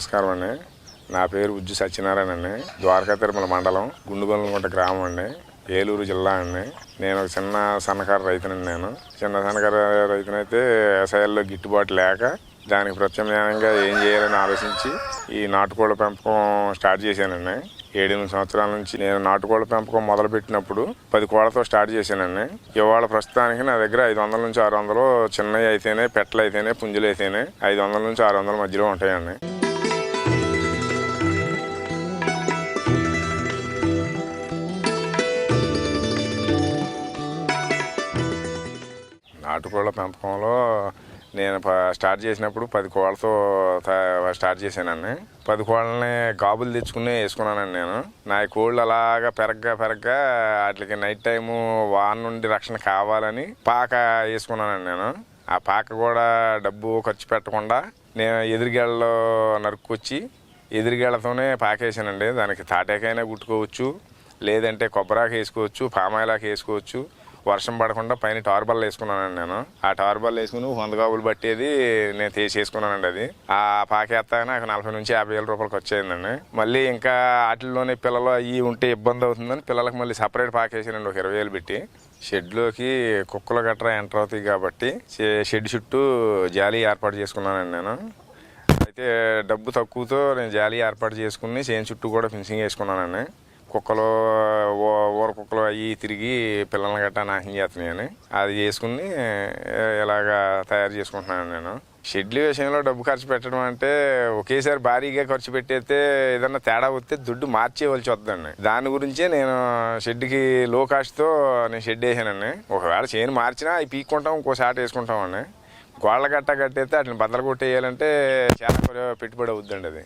నమస్కారం అండి. నా పేరు ఉజ్జు సత్యనారాయణ అండి. ద్వారకా తిరుమల మండలం గుండుగొల్లగుంట గ్రామం అండి. ఏలూరు జిల్లా అండి. నేను ఒక చిన్న సన్నకారు రైతునండి నేను. చిన్న సన్నకారు రైతునైతే వ్యవసాయాల్లో గిట్టుబాటు లేక దానికి ప్రత్యామ్నాయంగా ఏం చేయాలని ఆలోచించి ఈ నాటుకోళ్ళ పెంపకం స్టార్ట్ చేశానండి. ఏడెనిమిది సంవత్సరాల నుంచి నేను నాటుకోళ్ళ పెంపకం మొదలుపెట్టినప్పుడు పది కోళ్ళతో స్టార్ట్ చేశానండి. ఇవాళ ప్రస్తుతానికి నా దగ్గర ఐదు వందల నుంచి ఆరు వందలు చిన్నవి అయితేనే పెట్టలు అయితేనే పుంజులు అయితేనే ఐదు వందల నుంచి ఆరు వందల మధ్యలో ఉంటాయండి. నాటుకోళ్ళ పెంపకంలో నేను ప- స్టార్ట్ చేసినప్పుడు పది కోళ్ళతో స్టార్ట్ చేశానండి. పది కోళ్ళని గాబులు తెచ్చుకుని వేసుకున్నానండి నేను. నా కోళ్ళు అలాగా పెరగ్గా పెరగ్గా వాటికి నైట్ టైము వాన నుండి రక్షణ కావాలని పాక వేసుకున్నానండి నేను. ఆ పాక కూడా డబ్బు ఖర్చు పెట్టకుండా నేను ఎదురుగేళ్ళలో నరుక్కొచ్చి ఎదురుగేళ్ళతోనే పాకేసానండి దానికి తాటాకైనా కుట్టుకోవచ్చు లేదంటే కొబ్బరాకు వేసుకోవచ్చు పామాయిలాకు వేసుకోవచ్చు. వర్షం పడకుండా పైన టార్బల్ వేసుకున్నానండి నేను. ఆ టార్బల్ వేసుకుని వంద గాబులు పట్టేది నేను తీసేసుకున్నానండి అది. ఆ పాకేస్తాగా నాకు నలభై నుంచి యాభై వేల రూపాయలకి వచ్చేయండి మళ్ళీ ఇంకా వాటిల్లోనే పిల్లలు అవి ఉంటే ఇబ్బంది అవుతుందని పిల్లలకు మళ్ళీ సపరేట్ పాకేసానండి ఒక ఇరవై వేలు పెట్టి. షెడ్లోకి కుక్కలు గట్రా ఎంటర్ అవుతాయి కాబట్టి షెడ్ చుట్టూ జాలీ ఏర్పాటు చేసుకున్నానండి నేను. అయితే డబ్బు తక్కువతో నేను జాలీ ఏర్పాటు చేసుకుని చేను చుట్టూ కూడా ఫినిషింగ్ వేసుకున్నానండి. కుక్కలు ఊర కుక్కలు అవి తిరిగి పిల్లల్ని గట్టా నాశనం చేస్తున్నాయని. అది చేసుకుని ఇలాగా తయారు చేసుకుంటున్నాను నేను. షెడ్ల విషయంలో డబ్బు ఖర్చు పెట్టడం అంటే ఒకేసారి భారీగా ఖర్చు పెట్టేస్తే ఏదన్నా తేడా వస్తే దుడ్డు మార్చేయవలసి వద్దండి దాని గురించే నేను షెడ్కి లో కాస్ట్తో నేను షెడ్ వేసానండి. ఒకవేళ చేను మార్చినా అవి పీక్కుంటాం ఇంకో వేసుకుంటామండి. గోళ్ళ గట్ట కట్టేస్తే వాటిని బద్దలు కొట్టేయాలంటే చాలా పెట్టుబడి అవుద్దండి అది.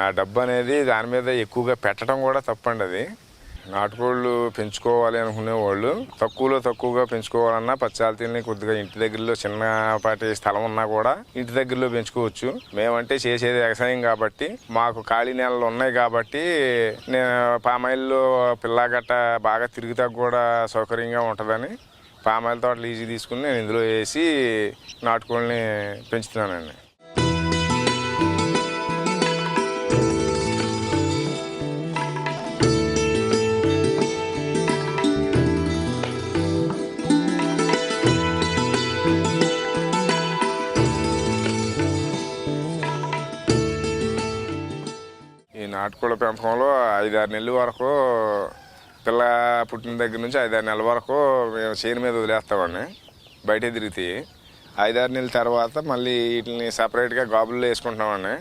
ఆ డబ్బు అనేది దాని మీద ఎక్కువగా పెట్టడం కూడా తప్పండి అది. నాటుకోళ్ళు పెంచుకోవాలి అనుకునే వాళ్ళు తక్కువలో తక్కువగా పెంచుకోవాలన్నా పచ్చాలతీని కొద్దిగా ఇంటి దగ్గరలో చిన్నపాటి స్థలం ఉన్నా కూడా ఇంటి దగ్గరలో పెంచుకోవచ్చు. మేమంటే చేసేది వ్యవసాయం కాబట్టి మాకు ఖాళీ నేలలు ఉన్నాయి కాబట్టి నేను పామాయిల్లో పిల్ల గట్ట బాగా తిరుగుతా కూడా సౌకర్యంగా ఉంటుందని పామాయిల్ తోటలు ఈజీ తీసుకుని నేను ఇందులో వేసి నాటుకోళ్ళని పెంచుతున్నానండి. నాటుకోళ్ళ పెంపకంలో ఐదారు నెలల వరకు పిల్ల పుట్టిన దగ్గర నుంచి ఐదారు నెలల వరకు మేము చేను మీద వదిలేస్తామండి బయట తిరుగుతాయి ఐదారు నెలల తర్వాత మళ్ళీ వీటిని సపరేట్గా గాబుల్లో వేసుకుంటామండి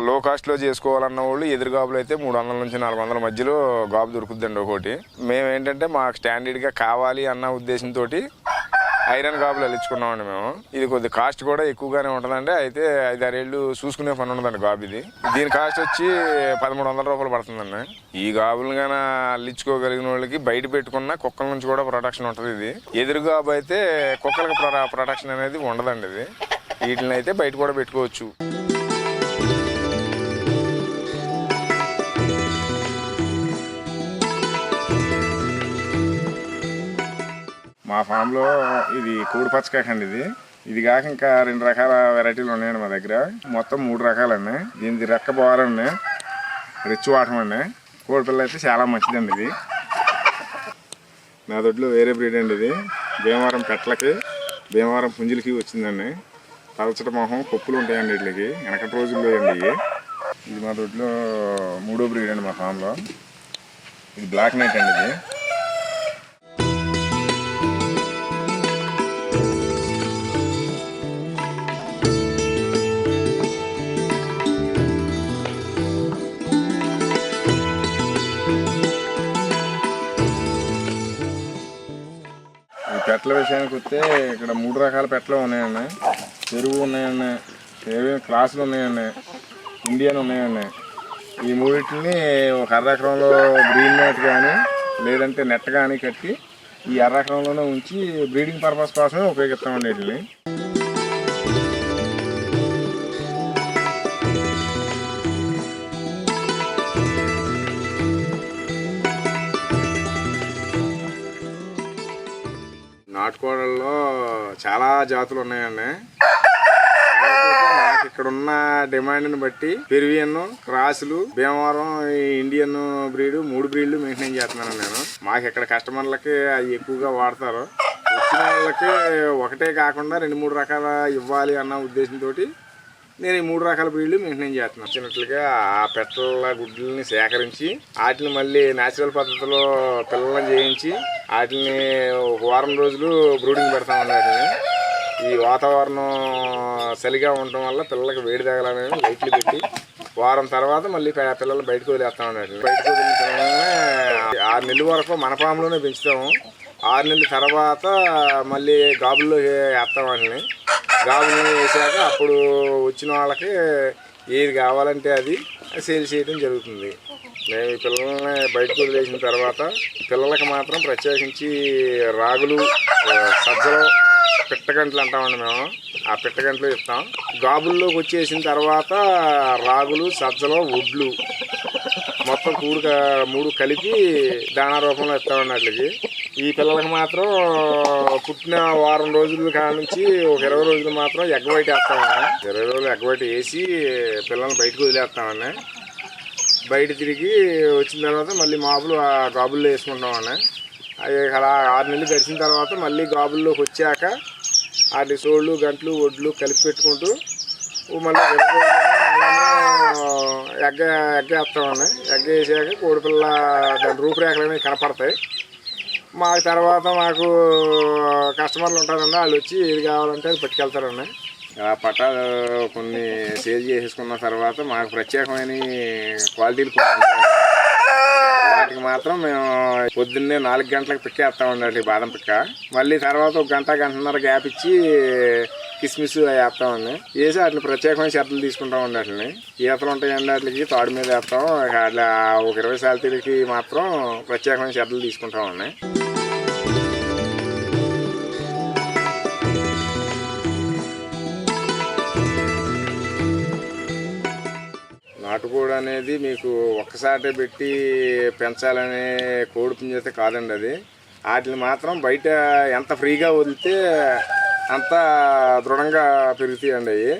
లో కాస్ట్లో చేసుకోవాలన్న వాళ్ళు ఎదురు గాబులు అయితే మూడు వందల నుంచి నాలుగు వందల మధ్యలో గాబు దొరుకుతుందండి ఒకటి మేము ఏంటంటే మాకు స్టాండర్డ్గా కావాలి అన్న ఉద్దేశంతో ఐరన్ గాబులు అల్లించుకున్నామండి మేము. ఇది కొద్ది కాస్ట్ కూడా ఎక్కువగానే ఉంటుందండి. అయితే ఐదారేళ్ళు చూసుకునే పని ఉండదండి గాబు ఇది. దీని కాస్ట్ వచ్చి పదమూడు వందల రూపాయలు పడుతుందండి. ఈ గాబులు గాన అల్లించుకోగలిగిన వాళ్ళకి బయట పెట్టుకున్న కుక్కల నుంచి కూడా ప్రొటెక్షన్ ఉంటుంది ఇది. ఎదురు గాబు అయితే కుక్కలకు ప్రొ- ప్రొటెక్షన్ అనేది ఉండదండి ఇది. వీటిని అయితే బయట కూడా పెట్టుకోవచ్చు. మా ఫామ్లో ఇది కోడి పచ్చకాకండి ఇది. ఇది కాక ఇంకా రెండు రకాల వెరైటీలు ఉన్నాయండి మా దగ్గర. మొత్తం మూడు రకాలండి దీనికి రెక్క పోవాలండి రిచ్ వాటం అండి. కోడి పిల్ల అయితే చాలా మంచిదండి ఇది. నా దొడ్లో వేరే బ్రీడ్ అండి ఇది. భీమవరం పెట్టలకి భీమవరం పుంజులకి వచ్చిందండి. పలచట మొహం కొప్పులు ఉంటాయండి వీటికి. వెనకటి రోజుల్లో అండి ఇవి. ఇది మా దొడ్లో మూడో బ్రీడ్ అండి మా ఫామ్లో. ఇది బ్లాక్ నైట్ అండి ఇది. పెట్టల విషయానికి వస్తే ఇక్కడ మూడు రకాల పెట్టలు ఉన్నాయండి. పెరుగు ఉన్నాయన్న ఏవి క్లాసులు ఉన్నాయండి ఇండియన్ ఉన్నాయండి. ఈ మూడింటిని ఒక అర్ర ఎకరంలో గ్రీన్ నెట్ కానీ లేదంటే నెట్ కానీ కట్టి ఈ అర్రకరంలోనే ఉంచి బ్రీడింగ్ పర్పస్ కోసమే ఉపయోగిస్తామండి వీటిని. నాటుకోడల్లో చాలా జాతులు ఉన్నాయండి. నాకు ఇక్కడ ఉన్న డిమాండ్ని బట్టి పెరువియన్ క్రాసులు భీమవరం ఇండియన్ బ్రీడ్ మూడు బ్రీడ్లు మెయింటైన్ చేస్తున్నాను నేను. మాకు ఇక్కడ కస్టమర్లకి అవి ఎక్కువగా వాడతారు. వచ్చిన వాళ్ళకి ఒకటే కాకుండా రెండు మూడు రకాల ఇవ్వాలి అన్న ఉద్దేశంతో నేను ఈ మూడు రకాల బ్రీడ్లు మెయింటైన్ చేస్తున్నాను వచ్చినట్లుగా ఆ పెట్టల గుడ్లని సేకరించి వాటిని మళ్ళీ న్యాచురల్ పద్ధతిలో పిల్లలను చేయించి వాటిని ఒక వారం రోజులు బ్రూడింగ్ పెడతాం వాటిని ఈ వాతావరణం చలిగా ఉండటం వల్ల పిల్లలకు వేడి తగలని లైట్లు పెట్టి వారం తర్వాత మళ్ళీ పిల్లలు బయటకు వదిలేస్తాం అన్నట్టు బయటకు ఆరు నెలల వరకు మన ఫామ్లోనే పెంచుతాము. ఆరు నెలల తర్వాత మళ్ళీ గాబుల్లో వేస్తాం వాటిని గాబులు వేసాక అప్పుడు వచ్చిన వాళ్ళకి ఏది కావాలంటే అది సేల్ చేయడం జరుగుతుంది. మేము ఈ పిల్లల్ని బయటకు వదిలేసిన తర్వాత పిల్లలకి మాత్రం ప్రత్యేకించి రాగులు సజ్జలు పిట్టగంటలు అంటామండి మేము. ఆ పిట్టగంటలు ఇస్తాం. గాబుల్లోకి వచ్చేసిన తర్వాత రాగులు సజ్జలు ఒడ్లు మొత్తం కూడు మూడు కలిపి దానా రూపంలో ఇస్తామండి వాటికి ఈ పిల్లలకి మాత్రం పుట్టిన వారం రోజుల కాడ నుంచి ఒక ఇరవై రోజులు మాత్రం ఎగ్ వైట్ వేస్తామండి ఇరవై రోజులు ఎగ్ వైట్ వేసి పిల్లల్ని బయటకు వదిలేస్తామన్నా. బయట తిరిగి వచ్చిన తర్వాత మళ్ళీ మాపులు ఆ గాబుల్లో వేసుకుంటామన్నా. అవి అలా ఆరు నెలలు గడిచిన తర్వాత మళ్ళీ గాబుల్లోకి వచ్చాక వాటి సోళ్ళు గంటలు ఒడ్లు కలిపి పెట్టుకుంటూ మళ్ళీ ఎగ్గ ఎగ్గ ఎగ్గ వేసాక కోడిపిల్ల దాని రూపురేఖలు అనేవి కనపడతాయి. మాకు తర్వాత మాకు కస్టమర్లు ఉంటారండి వాళ్ళు వచ్చి ఏది కావాలంటే అది పట్టుకెళ్తారండి ఆ పట్టాలు కొన్ని సేల్ చేసేసుకున్న తర్వాత మాకు ప్రత్యేకమైన క్వాలిటీలు వాటికి మాత్రం మేము పొద్దున్నే నాలుగు గంటలకు పిక్కేస్తామండి బాదం పిక్క. మళ్ళీ తర్వాత ఒక గంట గంటన్నర గ్యాప్ ఇచ్చి కిస్మిస్ అవి వేస్తామండి వేసి వాటిని ప్రత్యేకమైన శ్రద్ధలు తీసుకుంటామండి వాటిని. ఈతలు ఉంటాయండి వాటికి తాడు మీద వేస్తాం. అట్లా ఒక ఇరవై సాలతీలకి మాత్రం ప్రత్యేకమైన శ్రద్ధలు తీసుకుంటామండి నాటుకోడి అనేది మీకు ఒక్కసారి పెట్టి పెంచాలనే కోడి పుంజైతే కాదండి అది. వాటిని మాత్రం బయట ఎంత ఫ్రీగా వదిలితే అంత దృఢంగా పెరుగుతాయండి అవి.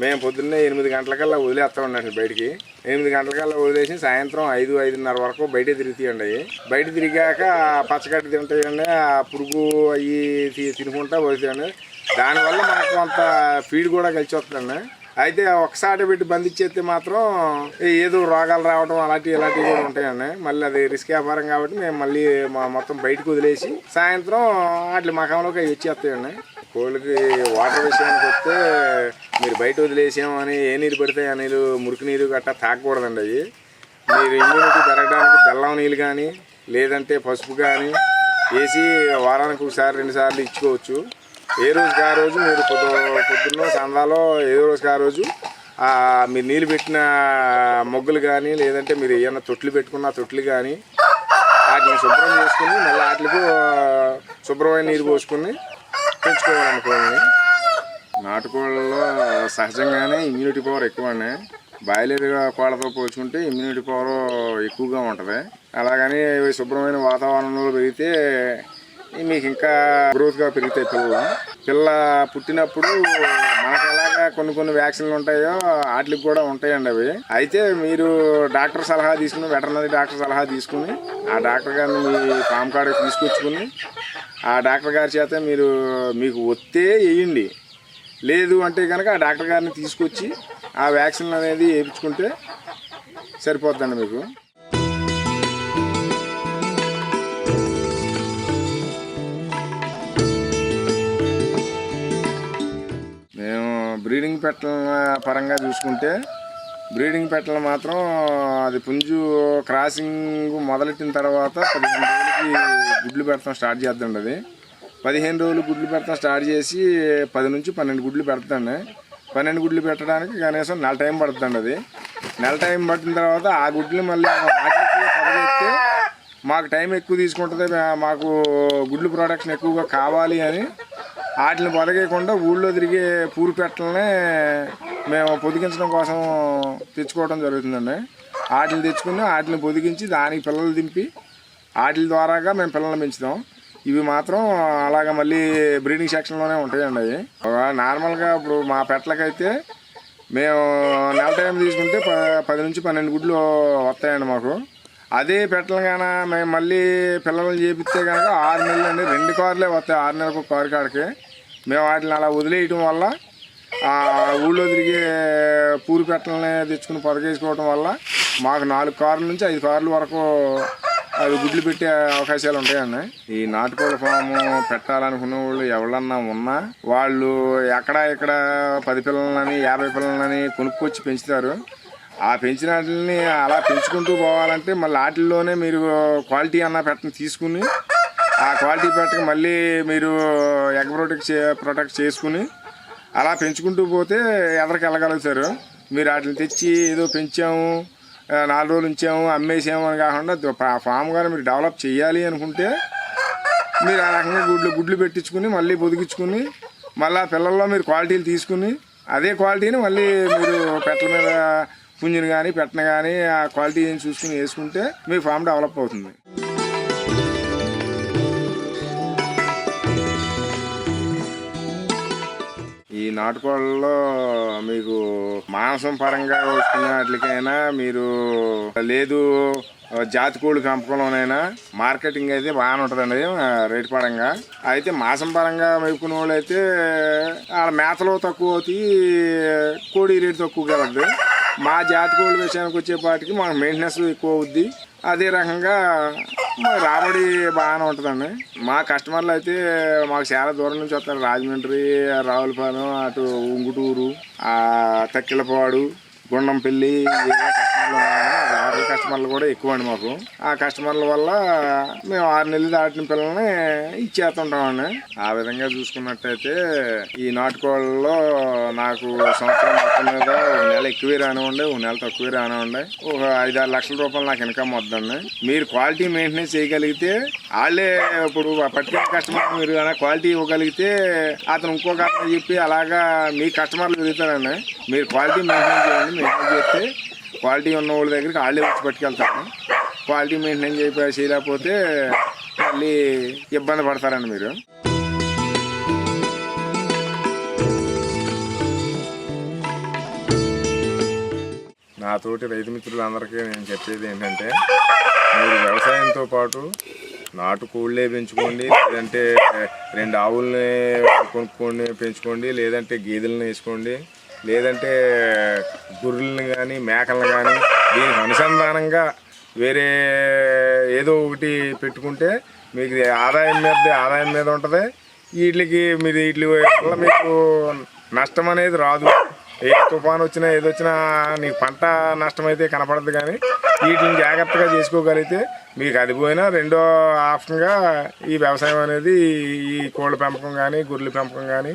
మేము పొద్దున్నే ఎనిమిది గంటలకల్లా వదిలేస్తా ఉండండి బయటికి. ఎనిమిది గంటలకల్లా వదిలేసి సాయంత్రం ఐదు ఐదున్నర వరకు బయట తిరుగుతాయండి అవి. బయట తిరిగాక పచ్చగడ్డి తింటాయండి ఆ పురుగు అవి తినుకుంటా పోతాయండి. దానివల్ల మనకు కొంత ఫీడ్ కూడా కలిసి వస్తుందండి అయితే ఒకసారి పెట్టి బంధించేస్తే మాత్రం ఏదో రోగాలు రావడం అలాంటివి ఇలాంటివి కూడా ఉంటాయండి. మళ్ళీ అది రిస్క్ వ్యాపారం కాబట్టి మేము మళ్ళీ మా మొత్తం బయటకు వదిలేసి సాయంత్రం వాటి మకంలోకి అవి వచ్చేస్తాయండి. కోళ్ళకి వాటర్ విషయానికి వస్తే మీరు బయట వదిలేసామని ఏ నీరు పడితే ఆ నీరు మురికి నీరు గట్టా తాగకూడదండి అవి. మీరు ఇమ్యూనిటీ పెరగడానికి బెల్లం నీళ్ళు కానీ లేదంటే పసుపు కానీ వేసి వారానికి ఒకసారి రెండు సార్లు ఇచ్చుకోవచ్చు. ఏ రోజుకి ఆ రోజు మీరు పొద్దున్న సందాలో ఏ రోజుకి ఆ రోజు మీరు నీళ్ళు పెట్టిన మొగ్గులు కానీ లేదంటే మీరు ఏమైనా తొట్లు పెట్టుకున్న తొట్లు కానీ వాటిని శుభ్రం చేసుకుని మళ్ళీ వాటికి శుభ్రమైన నీరు పోసుకుని పెంచుకోవాలనుకోండి నాటుకోళ్ళలో సహజంగానే ఇమ్యూనిటీ పవర్ ఎక్కువనే. బాయిలర్ కోళ్ళతో పోల్చుకుంటే ఇమ్యూనిటీ పవర్ ఎక్కువగా ఉంటుంది. అలాగని శుభ్రమైన వాతావరణంలో పెరిగితే మీకు ఇంకా గ్రోత్గా పెరుగుతాయి పిల్లలు. పిల్ల పుట్టినప్పుడు మనకు ఎలాగా కొన్ని కొన్ని వ్యాక్సిన్లు ఉంటాయో వాటికి కూడా ఉంటాయండి అవి. అయితే మీరు డాక్టర్ సలహా తీసుకుని వెటర్నరీ డాక్టర్ సలహా తీసుకుని ఆ డాక్టర్ గారిని మీ ఫామ్ కార్డు తీసుకొచ్చుకుని ఆ డాక్టర్ గారి చేత మీరు మీకు వస్తే వేయండి. లేదు అంటే కనుక ఆ డాక్టర్ గారిని తీసుకొచ్చి ఆ వ్యాక్సిన్ అనేది వేయించుకుంటే సరిపోద్దండి మీకు. మేము బ్రీడింగ్ పెట్టల పరంగా చూసుకుంటే బ్రీడింగ్ పెట్టలు మాత్రం అది పుంజు క్రాసింగ్ మొదలెట్టిన తర్వాత పదిహేను రోజులకి గుడ్లు పెడతాం స్టార్ట్ చేద్దండి అది. పదిహేను రోజులు గుడ్లు పెడతాం స్టార్ట్ చేసి పది నుంచి పన్నెండు గుడ్లు పెడతాండి పన్నెండు గుడ్లు పెట్టడానికి కనీసం నెల టైం పడుతుంది అది. నెల టైం పట్టిన తర్వాత ఆ గుడ్లు మళ్ళీ వాటికి పదగెత్తే మాకు టైం ఎక్కువ తీసుకుంటుంది. మాకు గుడ్లు ప్రొడక్షన్ ఎక్కువగా కావాలి అని వాటిని పొదగేయకుండా ఊళ్ళో తిరిగే పూరు పెట్టలనే మేము పొదిగించడం కోసం తెచ్చుకోవడం జరుగుతుందండి. వాటిని తెచ్చుకుని వాటిని పొదిగించి దానికి పిల్లలు దింపి వాటి ద్వారాగా మేము పిల్లల్ని పెంచుతాం. ఇవి మాత్రం అలాగ మళ్ళీ బ్రీడింగ్ సెక్షన్లోనే ఉంటాయండి అవి. నార్మల్గా ఇప్పుడు మా పెట్టలకైతే మేము నెల టైం తీసుకుంటే ప పది నుంచి పన్నెండు గుడ్లు వస్తాయండి మాకు. అదే పెట్టలు కాన మేము మళ్ళీ పిల్లలు చేపిస్తే కనుక ఆరు నెలలు అండి రెండు కార్లే వస్తాయి ఆరు నెలలకు కారు కాడికి. మేము వాటిని అలా వదిలేయటం వల్ల ఊళ్ళో తిరిగే పూరి పెట్టలని తెచ్చుకుని పొదగేసుకోవటం వల్ల మాకు నాలుగు కార్ల నుంచి ఐదు కార్ల వరకు అవి గుడ్లు పెట్టే అవకాశాలు ఉంటాయండి. ఈ నాటుకోళ్ళ ఫాము పెట్టాలనుకున్న వాళ్ళు ఎవరన్నా ఉన్నా వాళ్ళు ఎక్కడ ఇక్కడ పది పిల్లలని యాభై పిల్లలని కొనుక్కొచ్చి పెంచుతారు. ఆ పెంచిన వాటిని అలా పెంచుకుంటూ పోవాలంటే మళ్ళీ వాటిల్లోనే మీరు క్వాలిటీ అన్న పెట్టని తీసుకుని ఆ క్వాలిటీ పెట్టక మళ్ళీ మీరు ఎగ్ ప్రొటెక్ట్ చే ప్రొటెక్ట్ చేసుకుని అలా పెంచుకుంటూ పోతే ఎదరికి వెళ్ళగలుగుతారు మీరు వాటిని తెచ్చి ఏదో పెంచాము నాలుగు రోజులు ఉంచాము అమ్మేసాము అని కాకుండా ఫామ్ కానీ మీరు డెవలప్ చేయాలి అనుకుంటే మీరు ఆ రకంగా గుడ్లు గుడ్లు పెట్టించుకుని మళ్ళీ పొదిగించుకుని మళ్ళీ పిల్లల్లో మీరు క్వాలిటీలు తీసుకుని అదే క్వాలిటీని మళ్ళీ మీరు పెట్టల మీద పుంజుని కానీ పెట్టను కానీ ఆ క్వాలిటీ చూసుకుని వేసుకుంటే మీ ఫామ్ డెవలప్ అవుతుంది. నాటుకోళ్ళలో మీకు మాంసం పరంగా వస్తున్న వాటికైనా మీరు లేదు జాతి కోళ్ళు కంపకంలోనైనా మార్కెటింగ్ అయితే బాగానే ఉంటుందండి రేట్ రేటు పరంగా. అయితే మాంసం పరంగా మేపుకునే వాళ్ళు అయితే వాళ్ళ మేతలో తక్కువ అవుతాయి కోడి రేటు తక్కువ కలదు మా జాతి కోళ్ళ విషయానికి వచ్చేపాటికి మాకు మెయింటెనెన్స్ ఎక్కువ అవుద్ది. అదే రకంగా రాబడి బాగానే ఉంటుందండి. మా కస్టమర్లు అయితే మాకు చాలా దూరం నుంచి వస్తారు. రాజమండ్రి రావులపాలెం అటు ఉంగుటూరు తక్కిలపాడు గుండంపల్లి ఏ కస్టమర్లు ఉన్నారో కస్టమర్లు కూడా ఎక్కువ అండి మాకు. ఆ కస్టమర్ల వల్ల మేము ఆరు నెలలు దాటిన పిల్లల్ని ఇచ్చేస్తుంటామండి. ఆ విధంగా చూసుకున్నట్టయితే ఈ నాటుకోళ్ళలో నాకు సంవత్సరం మొత్తం మీద ఒక నెల ఎక్కువే రానివ్వండి ఒక నెల తక్కువే రానివ్వండి. ఒక ఐదు ఆరు లక్షల రూపాయలు నాకు ఇన్కమ్ వద్దండి. మీరు క్వాలిటీ మెయింటెనెన్స్ చేయగలిగితే వాళ్ళే ఇప్పుడు పట్టుకునే కస్టమర్ మీరు క్వాలిటీ ఇవ్వగలిగితే అతను ఇంకొక అతను చెప్పి అలాగా మీ కస్టమర్లు పెరుగుతారండి మీరు క్వాలిటీ మెయింటైన్ చేయండి మెయింటైన్ చేస్తే క్వాలిటీ ఉన్న వాళ్ళ దగ్గరికి వాళ్ళే వచ్చి పట్టుకెళ్తారు. క్వాలిటీ మెయింటైన్ చేయ చేయలేకపోతే మళ్ళీ ఇబ్బంది పడతారండి మీరు. నా తోటి రైతు మిత్రులందరికీ నేను చెప్పేది ఏంటంటే మీరు వ్యవసాయంతో పాటు నాటు కోళ్ళే పెంచుకోండి లేదంటే రెండు ఆవుల్ని కొనుక్కోండి పెంచుకోండి లేదంటే గేదెలను వేసుకోండి లేదంటే గొర్రెలను కానీ మేకలను కానీ దీనికి అనుసంధానంగా వేరే ఏదో ఒకటి పెట్టుకుంటే మీకు ఆదాయం మీద ఆదాయం మీద ఉంటుంది. వీటికి మీరు వీటి వల్ల మీకు నష్టం అనేది రాదు. ఏ తుఫాన్ వచ్చినా ఏదొచ్చినా నీకు పంట నష్టం అయితే కనపడదు కానీ వీటిని జాగ్రత్తగా చేసుకోగలిగితే మీకు అది పోయినా రెండో ఆప్షన్గా ఈ వ్యవసాయం అనేది ఈ కోళ్ళ పెంపకం కానీ గొర్రెల పెంపకం కానీ